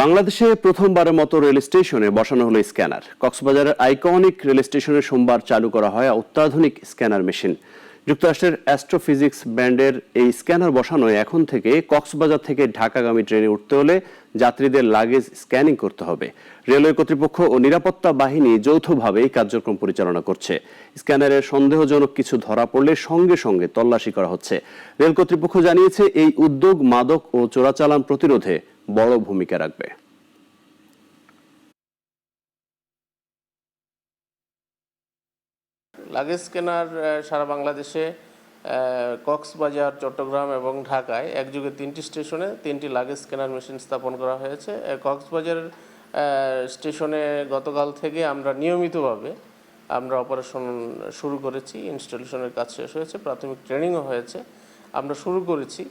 বাংলাদেশে প্রথমবারের মতো রেল স্টেশনে বসানো হলো স্ক্যানার। কক্সবাজারের আইকনিক রেল স্টেশনে সোমবার চালু করা হয় অত্যাধুনিক স্ক্যানার মেশিন। যুক্তরাষ্ট্রের অ্যাস্ট্রোফিজিক্স ব্যান্ডের এই স্ক্যানার বসানো এখন থেকে কক্সবাজার থেকে ঢাকাগামী ট্রেনে উঠতে হলে যাত্রীদের লাগেজ স্ক্যানিং করতে হবে। রেলওয়ে কর্তৃপক্ষ ও নিরাপত্তা বাহিনী যৌথভাবে এই কার্যক্রম পরিচালনা করছে। স্ক্যানারের সন্দেহজনক কিছু ধরা পড়লে সঙ্গে সঙ্গে তল্লাশি করা হচ্ছে। রেল কর্তৃপক্ষ জানিয়েছে, এই উদ্যোগ মাদক ও চোরাচালান প্রতিরোধে বড় ভূমিকা রাখবে। লাগেজ আহ, সারা বাংলাদেশে কক্সবাজার চট্টগ্রাম এবং ঢাকায় একযোগে তিনটি স্টেশনে তিনটি লাগেজ স্ক্যানার মেশিন স্থাপন করা হয়েছে। আহ, কক্সবাজার স্টেশনে গতকাল থেকে আমরা নিয়মিতভাবে আমরা অপারেশন শুরু করেছি ইনস্টলেশনের কাজ শেষ হয়েছে প্রাথমিক ট্রেনিংও হয়েছে। আমরা শুরু করেছি।